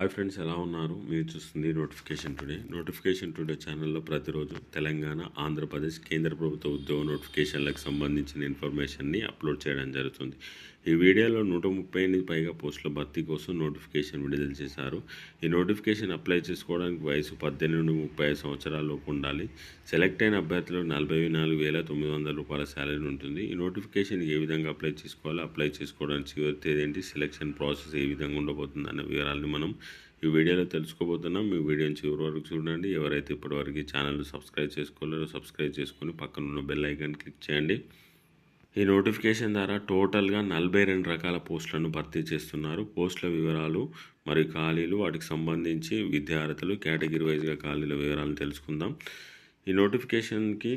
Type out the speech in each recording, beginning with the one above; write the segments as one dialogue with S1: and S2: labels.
S1: Hi friends ఎలా ఉన్నారు? మీరు చూస్తుంది నోటిఫికేషన్ టుడే. నోటిఫికేషన్ టుడే ఛానల్లో ప్రతిరోజు తెలంగాణ ఆంధ్రప్రదేశ్ కేంద్ర ప్రభుత్వ ఉద్యోగ నోటిఫికేషన్లకు సంబంధించిన ఇన్ఫర్మేషన్ని అప్లోడ్ చేయడం జరుగుతుంది. ఈ వీడియోలో నూట ముప్పై ఎనిమిది పైగా పోస్టుల భర్తీ కోసం నోటిఫికేషన్ విడుదల చేశారు. ఈ నోటిఫికేషన్ అప్లై చేసుకోవడానికి వయసు పద్దెనిమిది నుండి ముప్పై ఐదు సంవత్సరాలలోపు ఉండాలి. సెలెక్ట్ అయిన అభ్యర్థులు నలభై నాలుగు వేల తొమ్మిది వందల రూపాయల శాలరీ ఉంటుంది. ఈ నోటిఫికేషన్ ఏ విధంగా అప్లై చేసుకోవాలి అప్లై చేసుకోవడానికి చివరి తేదీ ఏంటి సెలెక్షన్ ప్రాసెస్ ఏ విధంగా ఉండబోతుంది అనే వివరాలని మనం ఈ వీడియోలో తెలుసుకోబోతున్నాం. మీ వీడియోని చివరి వరకు చూడండి. ఎవరైతే ఇప్పటివరకు ఛానల్ సబ్స్క్రైబ్ చేసుకోలేరో సబ్స్క్రైబ్ చేసుకొని పక్కన ఉన్న బెల్ ఐకాన్ క్లిక్ చేయండి. ఈ నోటిఫికేషన్ ద్వారా టోటల్గా నలభై రెండు రకాల పోస్టులను భర్తీ చేస్తున్నారు. పోస్టుల వివరాలు మరియు ఖాళీలు వాటికి సంబంధించి విద్యార్థులు కేటగిరీ వైజ్గా ఖాళీల వివరాలను తెలుసుకుందాం. ఈ నోటిఫికేషన్కి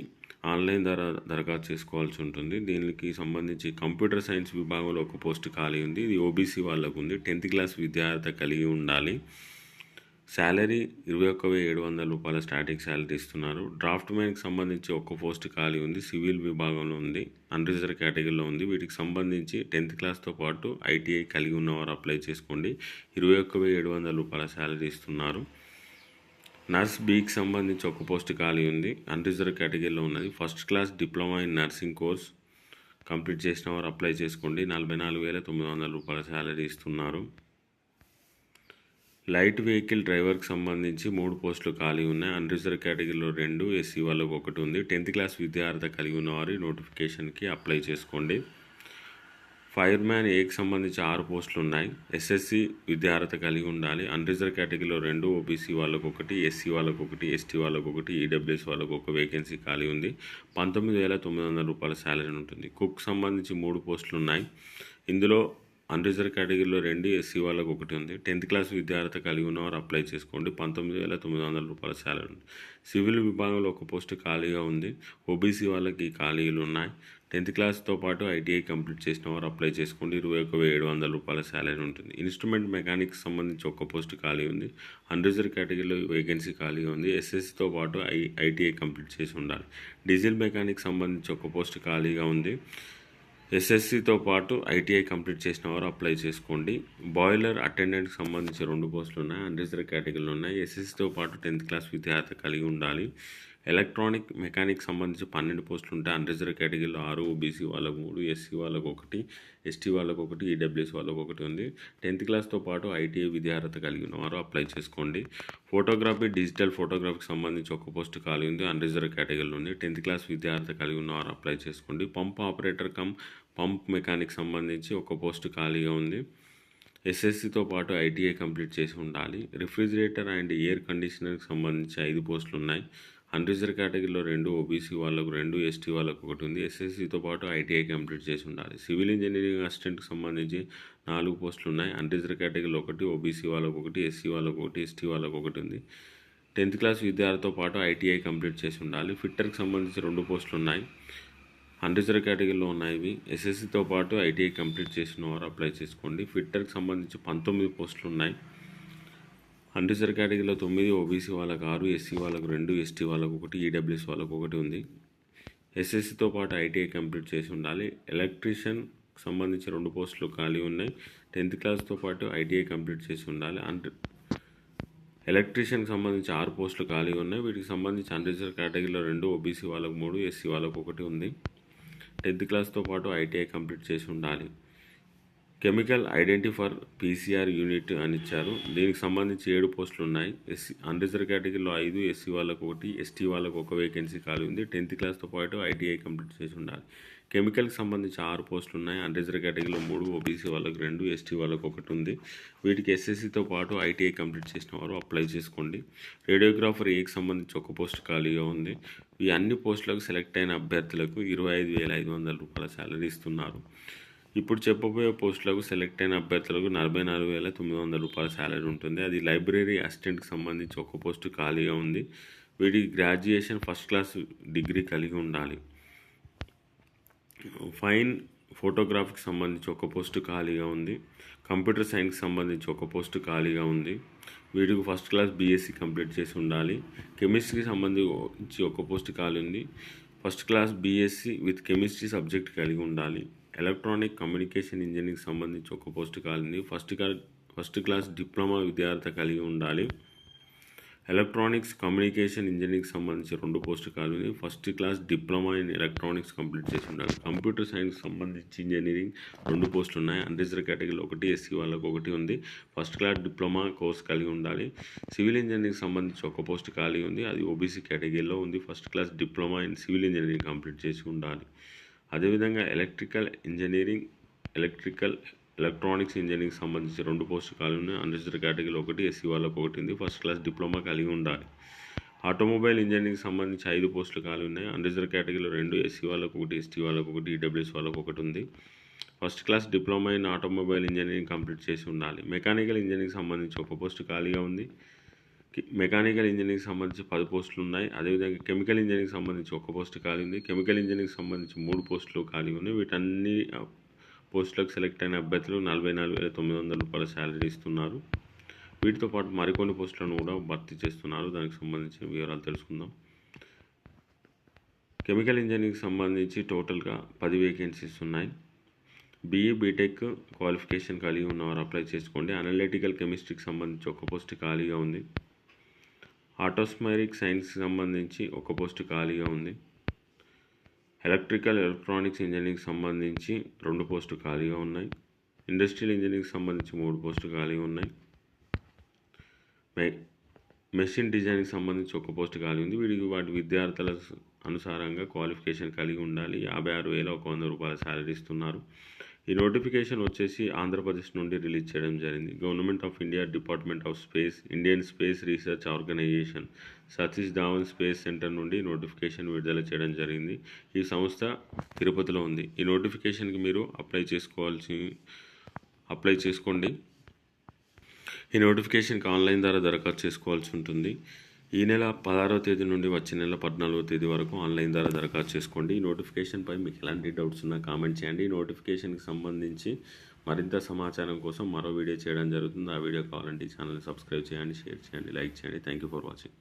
S1: ఆన్లైన్ ద్వారా దరఖాస్తు చేసుకోవాల్సి ఉంటుంది. దీనికి సంబంధించి కంప్యూటర్ సైన్స్ విభాగంలో ఒక పోస్ట్ ఖాళీ ఉంది. ఇది ఓబీసీ వాళ్ళకు ఉంది. టెన్త్ క్లాస్ విద్యార్థి కలిగి ఉండాలి. శాలరీ ఇరవై ఒక్క వెయ్యి ఏడు వందల రూపాయల స్టార్టింగ్ శాలరీ ఇస్తున్నారు. డ్రాఫ్ట్ మ్యాన్కి సంబంధించి ఒక్క పోస్ట్ ఖాళీ ఉంది సివిల్ విభాగంలో ఉంది అన్రిజర్వ్ కేటగిరీలో ఉంది. వీటికి సంబంధించి టెన్త్ క్లాస్తో పాటు ఐటీఐ కలిగి ఉన్నవారు అప్లై చేసుకోండి. ఇరవై ఒక్క వెయ్యి ఏడు వందల రూపాయల శాలరీ ఇస్తున్నారు. నర్స్ బీకి సంబంధించి ఒక పోస్ట్ ఖాళీ ఉంది అన్రిజర్వ్ కేటగిరీలో ఉన్నది. First class diploma in nursing course complete చేసిన వారు అప్లై చేసుకోండి. నలభై నాలుగు వేల తొమ్మిది వందల రూపాయల శాలరీ ఇస్తున్నారు. లైట్ వెహికల్ డ్రైవర్కి సంబంధించి మూడు పోస్టులు ఖాళీ ఉన్నాయి. అన్రిజర్వ్ కేటగిరీలో రెండు ఎస్సీ వాళ్ళకు ఒకటి ఉంది. టెన్త్ క్లాస్ విద్యార్థి కలిగి ఉన్నవారు నోటిఫికేషన్కి అప్లై చేసుకోండి. ఫైర్ మ్యాన్ ఏకి సంబంధించి ఆరు పోస్టులు ఉన్నాయి. ఎస్ఎస్సి విద్యార్హత కలిగి ఉండాలి. అన్రిజర్వ్ కేటగిరీలో రెండు ఓబీసీ వాళ్ళకు ఒకటి ఎస్సీ వాళ్ళకు ఒకటి ఎస్టీ వాళ్ళకు ఒకటి ఈడబ్ల్యూఎస్ వాళ్ళకు ఒక వేకెన్సీ ఖాళీ ఉంది. పంతొమ్మిది వేల తొమ్మిది వందల రూపాయల శాలరీ ఉంటుంది. కుక్ సంబంధించి మూడు పోస్టులు ఉన్నాయి. ఇందులో అన్రిజర్వ్ కేటగిరీలో రెండు ఎస్సీ వాళ్ళకు ఒకటి ఉంది. టెన్త్ క్లాస్ విద్యార్హత కలిగి ఉన్నవారు అప్లై చేసుకోండి. పంతొమ్మిది వేల తొమ్మిది వందల రూపాయల శాలరీ ఉంది. సివిల్ విభాగంలో ఒక పోస్ట్ ఖాళీగా ఉంది. ఓబీసీ వాళ్ళకి ఖాళీలు ఉన్నాయి. టెన్త్ క్లాస్తో పాటు ఐటీఐ కంప్లీట్ చేసిన వారు అప్లై చేసుకోండి. ఇరవై ఒక ఏడు వందల రూపాయల శాలరీ ఉంటుంది. ఇన్స్ట్రుమెంట్ మెకానిక్స్ సంబంధించి ఒక పోస్ట్ ఖాళీ ఉంది. అన్రిజర్వ్ కేటగిరీలో వేకెన్సీ ఖాళీగా ఉంది. ఎస్ఎస్సితో పాటు ఐ ఐటీఐ కంప్లీట్ చేసి ఉండాలి. డీజిల్ మెకానిక్ సంబంధించి ఒక పోస్ట్ ఖాళీగా ఉంది. ఎస్ఎస్సితో పాటు ఐటీఐ కంప్లీట్ చేసిన వారు అప్లై చేసుకోండి. బాయిలర్ అటెండెంట్కి సంబంధించి రెండు పోస్టులు ఉన్నాయి అన్రిజర్వ్ కేటగిరీలు ఉన్నాయి ఎస్ఎస్సితో పాటు టెన్త్ క్లాస్ విద్యార్థి కలిగి ఉండాలి. ఎలక్ట్రానిక్ మెకానిక్ సంబంధించి పన్నెండు పోస్టులు ఉంటాయి. అన్రిజర్వ్ కేటగిరీలో ఆరు ఓబీసీ వాళ్ళకు మూడు ఎస్సీ వాళ్ళకు ఒకటి ఎస్టీ వాళ్ళకు ఒకటి ఈడబ్ల్యూఎస్ వాళ్ళకు ఒకటి ఉంది. టెన్త్ క్లాస్తో పాటు ఐటీఐ విద్యార్హత కలిగి ఉన్నవారు అప్లై చేసుకోండి. ఫోటోగ్రఫీ డిజిటల్ ఫోటోగ్రఫీకి సంబంధించి ఒక పోస్ట్ ఖాళీ ఉంది. అన్రిజర్వ్ కేటగిరీలో ఉంది. టెన్త్ క్లాస్ విద్యార్హత కలిగి ఉన్నవారు అప్లై చేసుకోండి. Pump operator cum pump mechanic సంబంధించి ఒక పోస్ట్ ఖాళీగా ఉంది. ఎస్ఎస్సితో పాటు ఐటీఐ కంప్లీట్ చేసి ఉండాలి. రిఫ్రిజిరేటర్ అండ్ ఎయిర్ కండిషనర్కి సంబంధించి ఐదు పోస్టులు ఉన్నాయి. అన్రిజర్వ్ కేటగిరీలో రెండు ఓబీసీ వాళ్ళకు రెండు ఎస్టీ వాళ్ళకు ఒకటి ఉంది. ఎస్ఎస్సితో పాటు ఐటీఐ కంప్లీట్ చేసి ఉండాలి. సివిల్ ఇంజనీరింగ్ అసిస్టెంట్కి సంబంధించి నాలుగు పోస్టులు ఉన్నాయి. అన్రిజర్వ్ కేటగిరీలో ఒకటి ఓబీసీ వాళ్ళకు ఒకటి ఎస్సీ వాళ్ళకు ఒకటి ఎస్టీ వాళ్ళకు ఒకటి ఉంది. టెన్త్ క్లాస్ విద్యార్థితో పాటు ఐటీఐ కంప్లీట్ చేసి ఉండాలి. ఫిట్టర్కి సంబంధించి రెండు పోస్టులు ఉన్నాయి. అన్రిజర్వ్ కేటగిరీలో ఉన్నాయి ఇవి. ఎస్ఎస్సితో పాటు ఐటీఐ కంప్లీట్ చేసిన వారు అప్లై చేసుకోండి. ఫిట్టర్కి సంబంధించి పంతొమ్మిది పోస్టులు ఉన్నాయి. అన్రిజర్వ్ కేటగిరీలో తొమ్మిది ఓబీసీ వాళ్ళకు ఆరు ఎస్సీ వాళ్ళకు రెండు ఎస్టీ వాళ్ళకు ఒకటి ఈడబ్ల్యూఎస్ వాళ్ళకు ఒకటి ఉంది. ఎస్ఎస్సితో పాటు ఐటీఐ కంప్లీట్ చేసి ఉండాలి. ఎలక్ట్రీషియన్ సంబంధించి రెండు పోస్టులు ఖాళీ ఉన్నాయి. టెన్త్ క్లాస్తో పాటు ఐటీఐ కంప్లీట్ చేసి ఉండాలి. అండ్ ఎలక్ట్రీషియన్కి సంబంధించి ఆరు పోస్టులు ఖాళీ ఉన్నాయి. వీటికి సంబంధించి అన్రిజర్వ్ కేటగిరీలో రెండు ఓబీసీ వాళ్ళకు మూడు ఎస్సీ వాళ్ళకు ఒకటి ఉంది. టెన్త్ క్లాస్తో పాటు ఐటీఐ కంప్లీట్ చేసి ఉండాలి. కెమికల్ ఐడెంటిఫర్ పీసీఆర్ యూనిట్ అని ఇచ్చారు. దీనికి సంబంధించి ఏడు పోస్టులు ఉన్నాయి. ఎస్సీ అన్రిజర్వ్ కేటగిరీలో ఐదు ఎస్సీ వాళ్ళకు ఒకటి ఎస్టీ వాళ్ళకు ఒక వేకెన్సీ ఖాళీ ఉంది. టెన్త్ క్లాస్తో పాటు ఐటీఐ కంప్లీట్ చేసి ఉండాలి. కెమికల్కి సంబంధించి ఆరు పోస్టులు ఉన్నాయి. అన్రిజర్వ్ కేటగిరీలో మూడు ఓబీసీ వాళ్ళకు రెండు ఎస్టీ వాళ్ళకు ఒకటి ఉంది. వీటికి ఎస్ఎస్సితో పాటు ఐటీఐ కంప్లీట్ చేసిన వారు అప్లై చేసుకోండి. రేడియోగ్రాఫర్ ఏకి సంబంధించి ఒక పోస్ట్ ఖాళీగా ఉంది. ఈ అన్ని పోస్టులకు సెలెక్ట్ అయిన అభ్యర్థులకు ఇరవై ఐదు వేల ఐదు వందల రూపాయల శాలరీ ఇస్తున్నారు. ఇప్పుడు చెప్పబోయే పోస్టులకు సెలెక్ట్ అయిన అభ్యర్థులకు నలభై నాలుగు వేల తొమ్మిది వందల రూపాయల శాలరీ ఉంటుంది. అది లైబ్రరీ అసిస్టెంట్కి సంబంధించి ఒక పోస్టు ఖాళీగా ఉంది. వీటికి గ్రాడ్యుయేషన్ ఫస్ట్ క్లాస్ డిగ్రీ కలిగి ఉండాలి. ఫైన్ ఫోటోగ్రాఫీకి సంబంధించి ఒక పోస్టు ఖాళీగా ఉంది. కంప్యూటర్ సైన్స్కి సంబంధించి ఒక పోస్టు ఖాళీగా ఉంది. వీడికి ఫస్ట్ క్లాస్ బీఎస్సీ కంప్లీట్ చేసి ఉండాలి. కెమిస్ట్రీకి సంబంధించి ఒక పోస్ట్ ఖాళీ ఉంది. First class BSc with chemistry subject కలిగి ఉండాలి. ఎలక్ట్రానిక్ కమ్యూనికేషన్ ఇంజనీరింగ్ సంబంధించి ఒక పోస్ట్ కాలింది first class first class diploma విద్యార్థి కలిగి ఉండాలి. ఎలక్ట్రానిక్స్ కమ్యూనికేషన్ ఇంజనీరింగ్ సంబంధించి రెండు post Kalindi first class diploma in electronics complete చేసి ఉండాలి. కంప్యూటర్ సైన్స్ సంబంధించి ఇంజనీరింగ్ రెండు పోస్టులు ఉన్నాయి. అన్రిజర్వ్ కేటగిరీలో ఒకటి ఎస్సీ వాళ్ళకి ఒకటి ఉంది. ఫస్ట్ క్లాస్ డిప్లొమా కోర్స్ కలిగి ఉండాలి. సివిల్ ఇంజనీరింగ్ సంబంధించి ఒక పోస్ట్ ఖాళీ ఉంది. అది ఓబీసీ కేటగిరీలో ఉంది. First class diploma in civil engineering complete చేసి ఉండాలి. అదేవిధంగా electrical engineering electrical electronics engineering సంబంధించి రెండు పోస్టు ఖాళీ ఉన్నాయి అన్రిజర్వ్ కేటగిరీలో ఒకటి ఎస్సీ వాళ్ళకు ఒకటి ఉంది. ఫస్ట్ క్లాస్ డిప్లొమా కలిగి ఉండాలి. ఆటోమొబైల్ ఇంజనీరింగ్ సంబంధించి ఐదు పోస్టులు ఖాళీ ఉన్నాయి అన్రిజర్వ్ కేటగిరీలో రెండు ఎస్సీ వాళ్ళకు ఒకటి ఎస్టీ వాళ్ళకు ఒకటి ఈడబ్ల్యూఎస్ వాళ్ళకు ఒకటి ఉంది. First class diploma in automobile engineering complete చేసి ఉండాలి. మెకానికల్ ఇంజనీరింగ్ సంబంధించి ఒక పోస్టు ఖాళీగా ఉంది. మెకానికల్ ఇంజనీరింగ్కి సంబంధించి పది పోస్టులు ఉన్నాయి. అదేవిధంగా కెమికల్ ఇంజనీరింగ్కి సంబంధించి ఒక పోస్ట్ ఖాళీ ఉంది. కెమికల్ ఇంజనీరింగ్కి సంబంధించి మూడు పోస్టులు ఖాళీ ఉన్నాయి. వీటన్ని పోస్టులకు సెలెక్ట్ అయిన అభ్యర్థులు నలభై నాలుగు వేల తొమ్మిది వందల రూపాయల శాలరీ ఇస్తున్నారు. వీటితో పాటు మరికొన్ని పోస్టులను కూడా భర్తీ చేస్తున్నారు. దానికి సంబంధించిన వివరాలు తెలుసుకుందాం. కెమికల్ ఇంజనీరింగ్కి సంబంధించి టోటల్గా పది వేకెన్సీస్ ఉన్నాయి. బీఈ బీటెక్ క్వాలిఫికేషన్ కలిగి ఉన్నవారు అప్లై చేసుకోండి. అనలిటికల్ కెమిస్ట్రీకి సంబంధించి ఒక పోస్ట్ ఖాళీగా ఉంది. ఆటోస్మైరిక్ సైన్స్ సంబంధించి ఒక పోస్ట్ ఖాళీగా ఉంది. ఎలక్ట్రికల్ ఎలక్ట్రానిక్స్ ఇంజనీరింగ్ సంబంధించి రెండు పోస్టు ఖాళీగా ఉన్నాయి. ఇండస్ట్రియల్ ఇంజనీరింగ్ సంబంధించి మూడు పోస్టు ఖాళీగా ఉన్నాయి. మె మెషిన్ డిజైన్కి సంబంధించి ఒక పోస్ట్ ఖాళీ ఉంది. వీడికి వాటి విద్యార్థుల అనుసారంగా క్వాలిఫికేషన్ కలిగి ఉండాలి. యాభై ఆరు వేల ఒక వంద రూపాయల శాలరీ ఇస్తున్నారు. ఈ నోటిఫికేషన్ వచ్చేసి ఆంధ్రప్రదేశ్ నుండి రిలీజ్ చేయడం జరిగింది. Government of India department of space Indian space research organisation Satish Dhawan space centre నుండి నోటిఫికేషన్ విడుదల చేయడం జరిగింది. ఈ సంస్థ తిరుపతిలో ఉంది. ఈ నోటిఫికేషన్కి మీరు అప్లై చేసుకోవాల్సి అప్లై చేసుకోండి. ఈ నోటిఫికేషన్కి ఆన్లైన్ ద్వారా దరఖాస్తు చేసుకోవాల్సి ఉంటుంది. ఈ నెల పదహారవ తేదీ నుండి వచ్చే నెల పద్నాలుగో తేదీ వరకు ఆన్లైన్ ద్వారా దరఖాస్తు చేసుకోండి. ఈ నోటిఫికేషన్పై మీకు ఎలాంటి డౌట్స్ ఉన్నా కామెంట్ చేయండి. ఈ నోటిఫికేషన్కి సంబంధించి మరింత సమాచారం కోసం మరో వీడియో చేయడం జరుగుతుంది. ఆ వీడియో కావాలంటే ఈ ఛానల్ని సబ్స్క్రైబ్ చేయండి షేర్ చేయండి లైక్ చేయండి. Thank you for watching.